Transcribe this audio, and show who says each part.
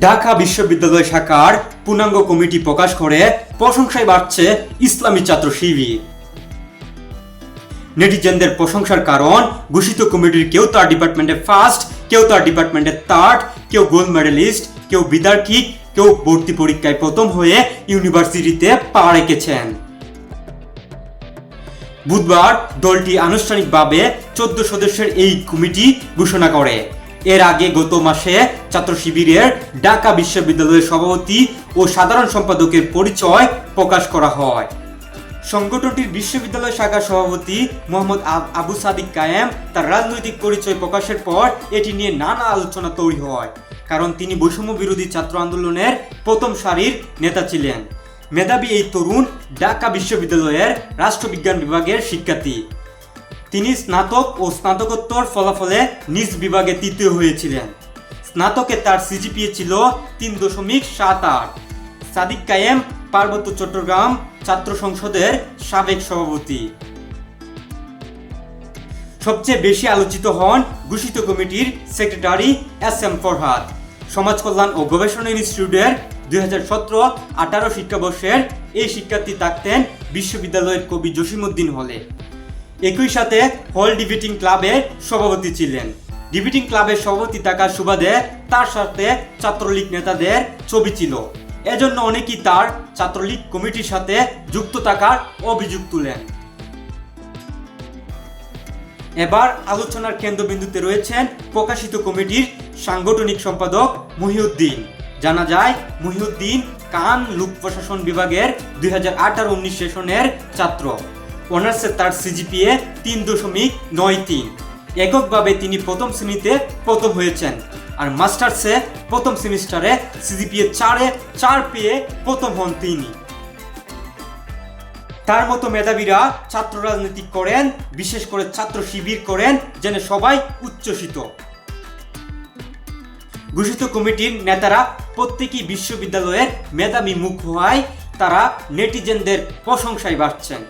Speaker 1: ঢাকা বিশ্ববিদ্যালয় শাখার পূর্ণাঙ্গ কমিটি প্রকাশ করে, প্রশংসায় বাড়ছে ইসলামী ছাত্র শিবির। নেটিজেনদের প্রশংসার কারণ, ঘোষিত কমিটির কেউ তার ডিপার্টমেন্টে ফার্স্ট, কেউ তার ডিপার্টমেন্টে থার্ড, কেউ গোল্ড মেডেলিস্ট, কেউ বিদার্কিক কেউ ভর্তি পরীক্ষায় প্রথম হয়ে ইউনিভার্সিটিতে পা রেখেছেন। বুধবার দলটি আনুষ্ঠানিকভাবে চোদ্দ সদস্যের এই কমিটি ঘোষণা করে। এর আগে গত মাসে ছাত্র শিবিরের ঢাকা বিশ্ববিদ্যালয়ের সভাপতি ও সাধারণ সম্পাদকের পরিচয় প্রকাশ করা হয়। সংগঠনটির বিশ্ববিদ্যালয় শাখার সভাপতি মোহাম্মদ আবু সাদিক কায়েম তার রাজনৈতিক পরিচয় প্রকাশের পর এটি নিয়ে নানা আলোচনা তৈরি হয়, কারণ তিনি বৈষম্য বিরোধী ছাত্র আন্দোলনের প্রথম সারির নেতা ছিলেন। মেধাবী এই তরুণ ঢাকা বিশ্ববিদ্যালয়ের রাষ্ট্রবিজ্ঞান বিভাগের শিক্ষার্থী। তিনি স্নাতক ও স্নাতকোত্তর ফলাফলে নিজ বিভাগে তৃতীয় হয়েছিলেন। স্নাতকে তার সিজিপিএ ছিল তিন দশমিক সাত আট। সাদিক কায়েম পার্বত্য চট্টগ্রাম ছাত্র সংসদের সাবেক সভাপতি। সবচেয়ে বেশি আলোচিত হন ঘোষিত কমিটির সেক্রেটারি এস এম ফরহাদ। সমাজ কল্যাণ ও গবেষণা ইনস্টিটিউটের দুই হাজার সতেরো আঠারো শিক্ষাবর্ষের এই শিক্ষার্থী থাকতেন বিশ্ববিদ্যালয়ের কবি জসিমউদ্দিন হলে। একই সাথে হল ডিবেটিং ক্লাবের সভাপতি ছিলেন। ডিবেটিং ক্লাবের সভাপতি থাকার সুবাদে তার সাথে ছাত্রলীগ নেতাদের ছবি ছিল। এজন্য অনেকেই তার ছাত্রলীগ কমিটির সাথে যুক্ত থাকার অভিযোগ তুলেন। এবার আলোচনার কেন্দ্রবিন্দুতে রয়েছেন প্রকাশিত কমিটির সাংগঠনিক সম্পাদক মহিউদ্দিন। জানা যায়, মহিউদ্দিন কান লোক প্রশাসন বিভাগের দুই হাজার আঠারো উনিশ সেশনের ছাত্র। অনার্সে তার সিজিপিএ তিন দশমিক নয় তিন। এককভাবে তিনি প্রথম শ্রেণীতে প্রথম হয়েছেন আর মাস্টার্সে প্রথম সেমিস্টারে সিজিপিএ চারে চার পেয়ে প্রথম হন তিনি। তার মতো মেধাবীরা ছাত্র রাজনীতি করেন, বিশেষ করে ছাত্র শিবির করেন, যেন সবাই উচ্ছ্বসিত। ঘোষিত কমিটির নেতারা প্রত্যেকই বিশ্ববিদ্যালয়ের মেধাবী মুখ হওয়ায় তারা নেটিজেনদের প্রশংসায় বাড়ছেন।